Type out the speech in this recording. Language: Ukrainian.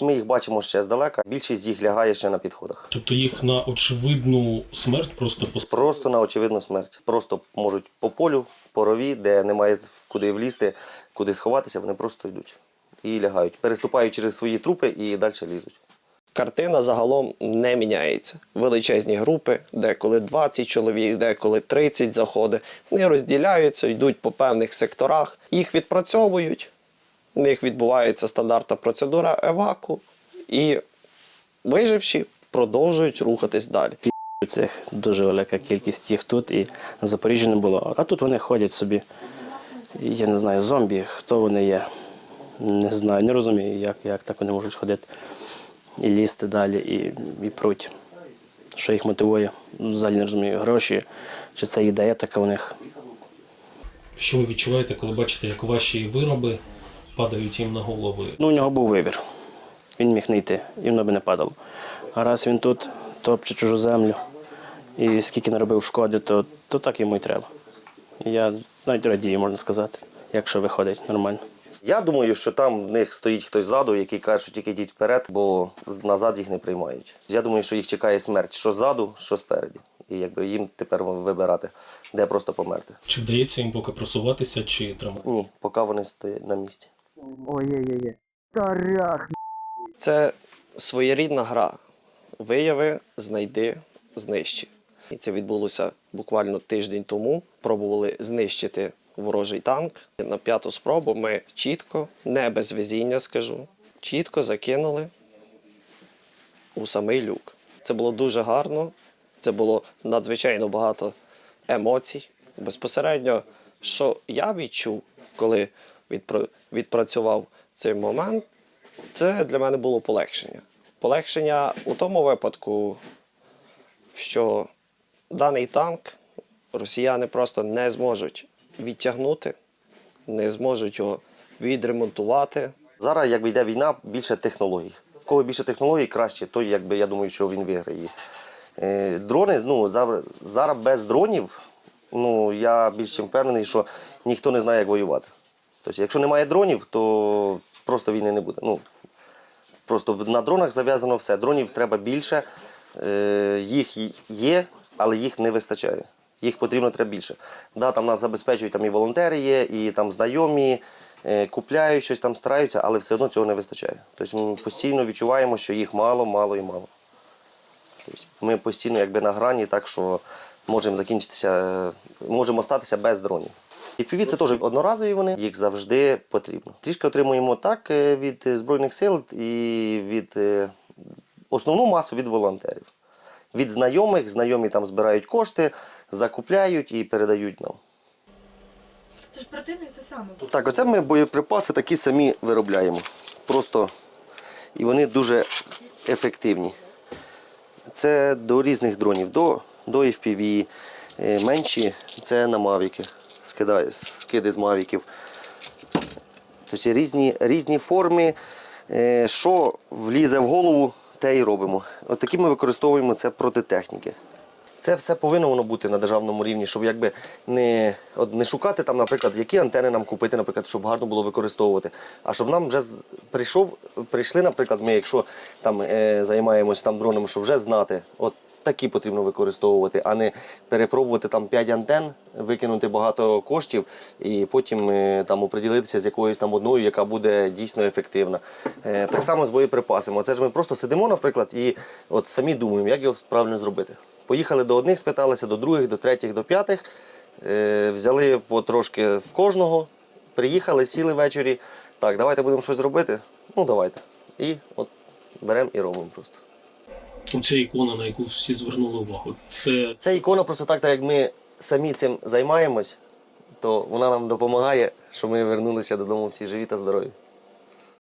Ми їх бачимо ще здалека. Більшість їх лягає ще на підходах. Тобто їх на очевидну смерть просто пос... Просто на очевидну смерть. Просто можуть по полю, по рові, де немає куди влізти, куди сховатися, вони просто йдуть і лягають. Переступають через свої трупи і далі лізуть. Картина загалом не міняється. Величезні групи, деколи 20 чоловік, деколи 30 заходить. Вони розділяються, йдуть по певних секторах, їх відпрацьовують. У них відбувається стандартна процедура еваку, і виживші продовжують рухатись далі. Це дуже велика кількість їх тут і на Запоріжжі не було. А тут вони ходять собі. Я не знаю, зомбі, хто вони є. Не знаю, не розумію, як, як так вони можуть ходити і лізти далі, і, і пруть. Що їх мотивує? Взагалі не розумію. Гроші, чи це ідея така у них. Що ви відчуваєте, коли бачите, як ваші вироби падають їм на голови? Ну, у нього був вибір. Він міг не йти, і воно би не падало. А раз він тут топче чужу землю і скільки наробив шкоди, то, то так йому й треба. Я навіть радію, можна сказати, якщо виходить нормально. Я думаю, що там в них стоїть хтось ззаду, який каже, що тільки йдіть вперед, бо назад їх не приймають. Я думаю, що їх чекає смерть що ззаду, що спереді. І якби їм тепер вибирати, де просто померти. Чи вдається їм поки просуватися, чи тримати? Ні, поки вони стоять на місці. Ой-ой-ой. Тарах. Це своєрідна гра. Вияви, знайди, знищи. І це відбулося буквально тиждень тому. Пробували знищити ворожий танк. На п'яту спробу ми чітко, не без везіння скажу, чітко закинули у самий люк. Це було дуже гарно, це було надзвичайно багато емоцій. Безпосередньо, що я відчув, коли відпрацював цей момент, це для мене було полегшення. Полегшення у тому випадку, що даний танк росіяни просто не зможуть відтягнути, не зможуть його відремонтувати. Зараз, якби йде війна, більше технологій. В кого більше технологій, краще, той, якби я думаю, що він виграє. Е, Дрони, ну зараз без дронів, ну я більш чим впевнений, що ніхто не знає, як воювати. Тобто, якщо немає дронів, то просто війни не буде. Ну, просто на дронах зав'язано все. Дронів треба більше, е, їх є, але їх не вистачає. Їх потрібно треба більше. Да, там нас забезпечують там і волонтери є, і там знайомі, е, купляють щось там стараються, але все одно цього не вистачає. Тобто ми постійно відчуваємо, що їх мало, мало і мало. Тобто ми постійно якби на грані, так що можемо закінчитися, е, можемо статися без дронів. І це теж одноразові вони, їх завжди потрібно. Трішки отримуємо так е, від е, Збройних сил і від е, основну масу від волонтерів. Від знайомих, знайомі там збирають кошти, закупляють і передають нам. Це ж противник те саме. Так, оце ми боєприпаси такі самі виробляємо. Просто і вони дуже ефективні. Це до різних дронів, до, до FPV, менші це на мавіки, скида- скиди з мавіків. Тобто різні, різні форми, е, що влізе в голову, те і робимо. От такі ми використовуємо це проти техніки. Це все повинно воно бути на державному рівні, щоб якби не, от не шукати там, наприклад, які антени нам купити, наприклад, щоб гарно було використовувати. А щоб нам вже прийшов, прийшли, наприклад, ми, якщо там е, займаємося там дронами, щоб вже знати, от такі потрібно використовувати, а не перепробувати там 5 антен, викинути багато коштів і потім е, там оприділитися з якоюсь там одною, яка буде дійсно ефективна. Е, так само з боєприпасами. Оце ж ми просто сидимо, наприклад, і от самі думаємо, як його правильно зробити. Поїхали до одних, спиталися, до других, до третіх, до п'ятих, е, взяли потрошки в кожного, приїхали, сіли ввечері. Так, давайте будемо щось робити. Ну, давайте. І от беремо і робимо просто. Оця ікона, на яку всі звернули увагу. Це Це ікона просто так, так як ми самі цим займаємось, то вона нам допомагає, що ми вернулися додому всі живі та здорові.